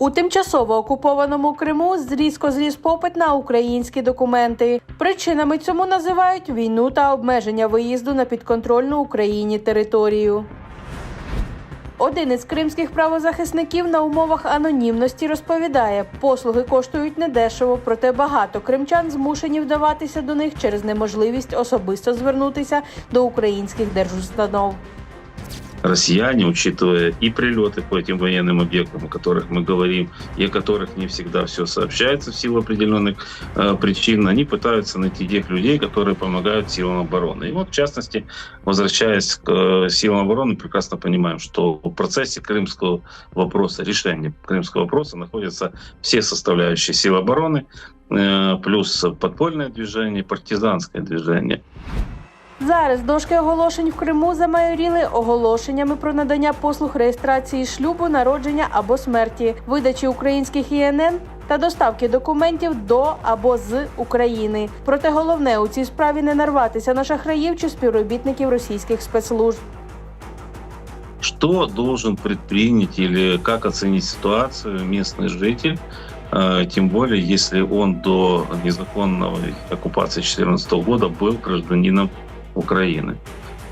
У тимчасово окупованому Криму зрізко зріс попит на українські документи. Причинами цьому називають війну та обмеження виїзду на підконтрольну Україні територію. Один із кримських правозахисників на умовах анонімності розповідає, послуги коштують недешево, проте багато кримчан змушені вдаватися до них через неможливість особисто звернутися до українських держустанов. Россияне, учитывая и прилеты по этим военным объектам, о которых мы говорим, и о которых не всегда все сообщается в силу определенных э, причин, они пытаются найти тех людей, которые помогают силам обороны. И вот, в частности, возвращаясь к э, силам обороны, прекрасно понимаем, что в процессе крымского вопроса, решения крымского вопроса находятся все составляющие сил обороны, э, плюс подпольное движение, партизанское движение. Зараз дошки оголошень в Криму замайоріли оголошеннями про надання послуг реєстрації шлюбу, народження або смерті, видачі українських ІНН та доставки документів до або з України. Проте головне у цій справі не нарватися на шахраїв чи співробітників російських спецслужб. Что должен предпринять или как оценить ситуацию местный житель, э, тем более если он до незаконной оккупации 2014 года был гражданином Украины?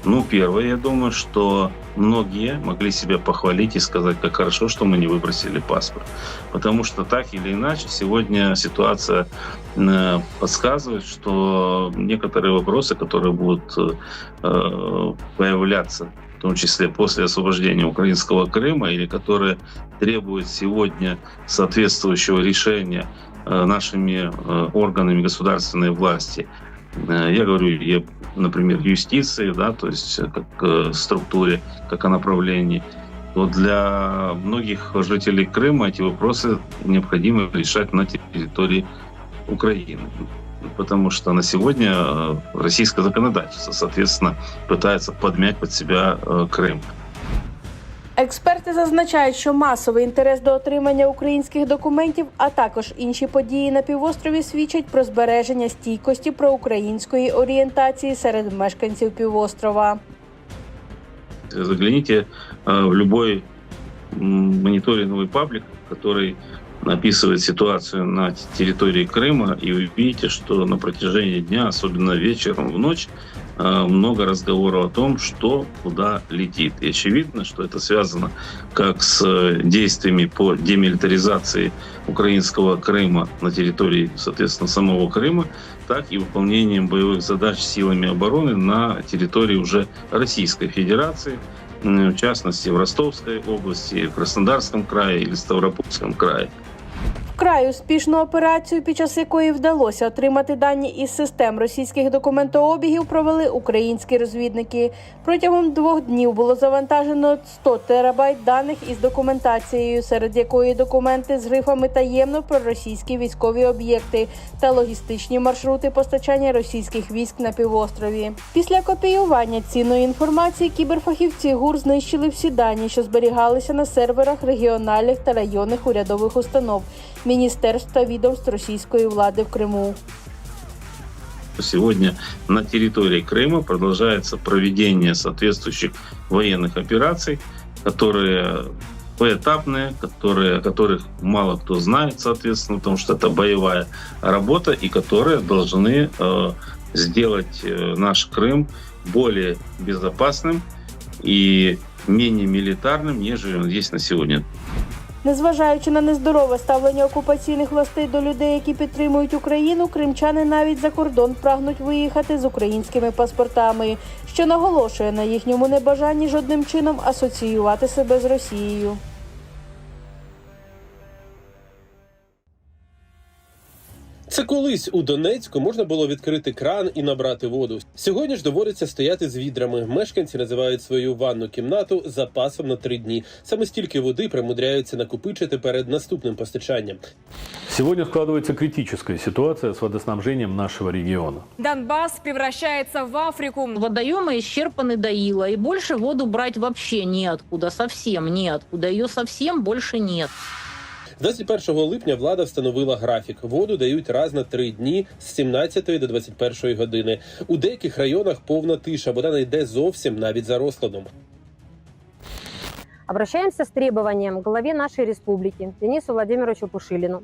Ну, первое, я думаю, что многие могли себя похвалить и сказать, как хорошо, что мы не выбросили паспорт. Потому что так или иначе сегодня ситуация э, подсказывает, что некоторые вопросы, которые будут э, появляться в том числе после освобождения украинского Крыма, или которые требуют сегодня соответствующего решения э, нашими органами государственной власти. Э, Я говорю, я, например, юстиции, да, то есть э, как э, структуре, как о направлении. То для многих жителей Крыма эти вопросы необходимо решать на территории Украины. Потому что на сегодня российское законодательство, соответственно, пытается подмять под себя Крым. Експерти зазначають, що масовий інтерес до отримання українських документів, а також інші події на півострові свідчать про збереження стійкості проукраїнської орієнтації серед мешканців півострова. Загляните э, в любой м, мониторинговый паблик, который описывает ситуацию на т- территории Крыма, и вы видите, что на протяжении дня, особенно вечером, в ночь, э, много разговоров о том, что куда летит. И очевидно, что это связано как с э, действиями по демилитаризации украинского Крыма на территории, соответственно, самого Крыма, так и выполнением боевых задач силами обороны на территории уже Российской Федерации, в частности в Ростовской области, в Краснодарском крае или Ставропольском крае. Вкрай успішну операцію, під час якої вдалося отримати дані із систем російських документообігів, провели українські розвідники. Протягом двох днів було завантажено 100 терабайт даних із документацією, серед якої документи з грифами таємно про російські військові об'єкти та логістичні маршрути постачання російських військ на півострові. Після копіювання цінної інформації кіберфахівці ГУР знищили всі дані, що зберігалися на серверах регіональних та районних урядових установ, міністерств та відомств російської влади в Криму. Сегодня на территории Крыма продолжается проведение соответствующих военных операций, которые поэтапные, которые, о которых мало кто знает, соответственно, потому что это боевая работа, и которые должны э, сделать э, наш Крым более безопасным и менее милитарным, нежели он есть на сегодня. Незважаючи на нездорове ставлення окупаційних властей до людей, які підтримують Україну, кримчани навіть за кордон прагнуть виїхати з українськими паспортами, що наголошує на їхньому небажанні жодним чином асоціювати себе з Росією. Це колись у Донецьку можна було відкрити кран і набрати воду. Сьогодні ж доводиться стояти з відрами. Мешканці називають свою ванну кімнату запасом на три дні. Саме стільки води примудряються накопичити перед наступним постачанням. Сегодня складывается критическая ситуация с водоснабжением нашего региона. Донбасс превращается в Африку. Водоемы исчерпаны до ила, и больше воду брать вообще неоткуда, совсем неоткуда. Ее совсем больше нет. З 21 липня влада встановила графік. Воду дають раз на три дні з 17 до 21 години. У деяких районах повна тиша, вода не йде зовсім навіть за розкладом. Обращаемся с требованием к главе нашей республики Денису Владимировичу Пушилину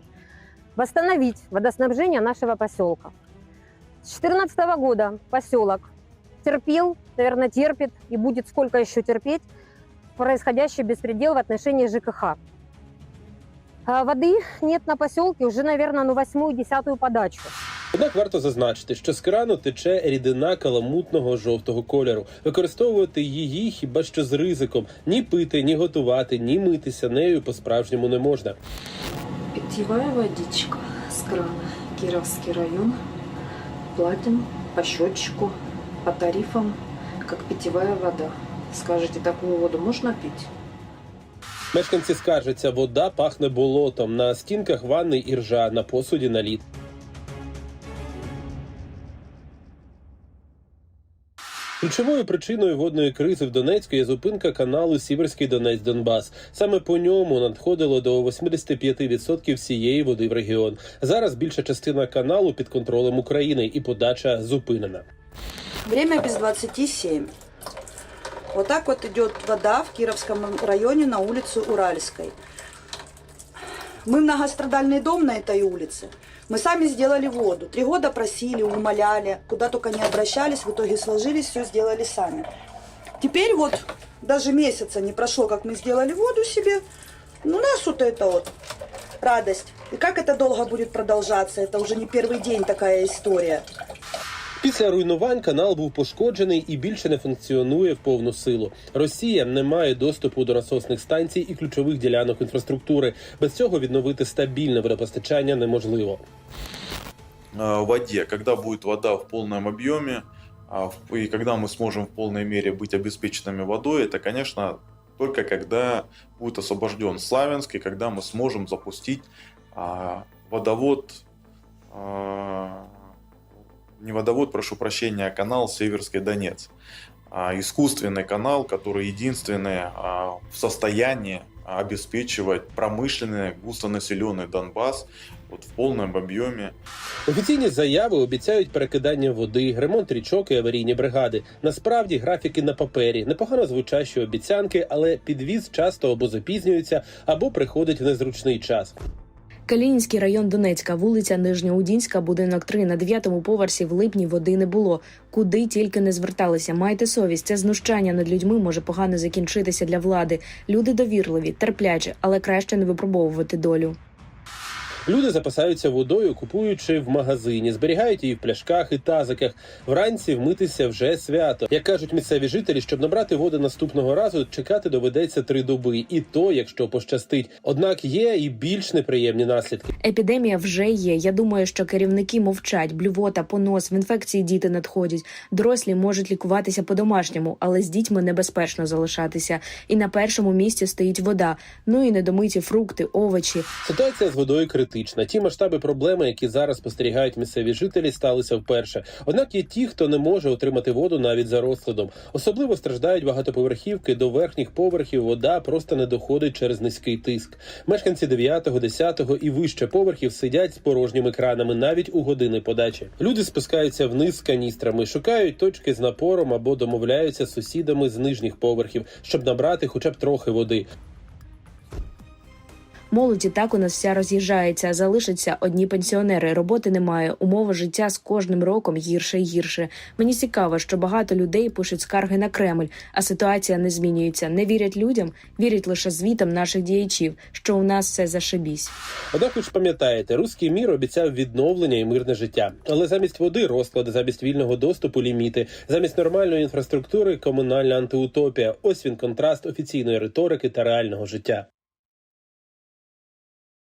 восстановить водоснабжение нашего поселка. С 2014 года поселок терпел, наверное, терпит и будет сколько еще терпеть происходящий беспредел в отношении ЖКХ. А Воды нет на поселке уже, наверное, ну восьмую-десятую подачу. Однак варто зазначити, що з крану тече рідина каламутного жовтого кольору. Використовувати її хіба що з ризиком ні пити, ні готувати, ні митися нею по-справжньому не можна. Питьевая водичка с крана. Кировский район. Платим по счетчику, по тарифам, как питьевая вода. Скажете, такую воду можно пить? Мешканці скаржаться, вода пахне болотом на стінках ванни і ржа, на посуді наліт. Ключовою причиною водної кризи в Донецьку є зупинка каналу Сіверський Донець Донбас. Саме по ньому надходило до 85% всієї води в регіон. Зараз більша частина каналу під контролем України і подача зупинена. Время без 27. Вот так вот идет вода в Кировском районе на улице Уральской. Мы многострадальный дом на этой улице. Мы сами сделали воду. Три года просили, умоляли, куда только не обращались, в итоге сложились, все сделали сами. Теперь вот даже месяца не прошло, как мы сделали воду себе. Ну, у нас вот это вот радость. И как это долго будет продолжаться, это уже не первый день такая история. Після руйнувань канал був пошкоджений і більше не функціонує в повну силу. Росія не має доступу до насосних станцій і ключових ділянок інфраструктури. Без цього відновити стабільне водопостачання неможливо. э, воде, когда будет вода в полном объеме, а, в- и когда мы сможем в полной мере быть обеспеченными водой, это, конечно, только когда будет освобожден Славянск, и когда мы сможем запустить а, водовод, а, не водовод, прошу прощения, а канал Северский Донец. А, искусственный канал, который единственный а, в состоянии обеспечивать промышленный густонаселенный Донбасс вот в полном объеме Офіційні заяви обіцяють перекидання води, ремонт річок і аварійні бригади. Насправді графіки на папері, непогано звучащі обіцянки, але підвіз часто або запізнюється, або приходить в незручний час. Калінінський район Донецька, вулиця Нижньоудінська, будинок 3. На дев'ятому поверсі в липні води не було. Куди тільки не зверталися. Майте совість. Це знущання над людьми може погано закінчитися для влади. Люди довірливі, терплячі, але краще не випробовувати долю. Люди запасаються водою, купуючи в магазині, зберігають її в пляшках і тазиках. Вранці вмитися вже свято. Як кажуть місцеві жителі, щоб набрати воду наступного разу, чекати доведеться три доби, і то, якщо пощастить. Однак є і більш неприємні наслідки. Епідемія вже є. Я думаю, що керівники мовчать, блювота, понос, в інфекції діти надходять. Дорослі можуть лікуватися по-домашньому, але з дітьми небезпечно залишатися. І на першому місці стоїть вода. Ну і недомиті фрукти, овочі. Ситуація з водою критична. Ті масштаби проблеми, які зараз спостерігають місцеві жителі, сталися вперше. Однак є ті, хто не може отримати воду навіть за розкладом. Особливо страждають багатоповерхівки. До верхніх поверхів вода просто не доходить через низький тиск. Мешканці 9, 10 і вище поверхів сидять з порожніми кранами навіть у години подачі. Люди спускаються вниз з каністрами, шукають точки з напором або домовляються з сусідами з нижніх поверхів, щоб набрати хоча б трохи води. Молоді так у нас вся роз'їжджається. Залишаться одні пенсіонери. Роботи немає. Умови життя з кожним роком гірше і гірше. Мені цікаво, що багато людей пишуть скарги на Кремль, а ситуація не змінюється. Не вірять людям, вірять лише звітам наших діячів, що у нас все зашибісь. Однак ви ж пам'ятаєте, руський мір обіцяв відновлення і мирне життя. Але замість води розклади, замість вільного доступу ліміти, замість нормальної інфраструктури комунальна антиутопія. Ось він контраст офіційної риторики та реального життя.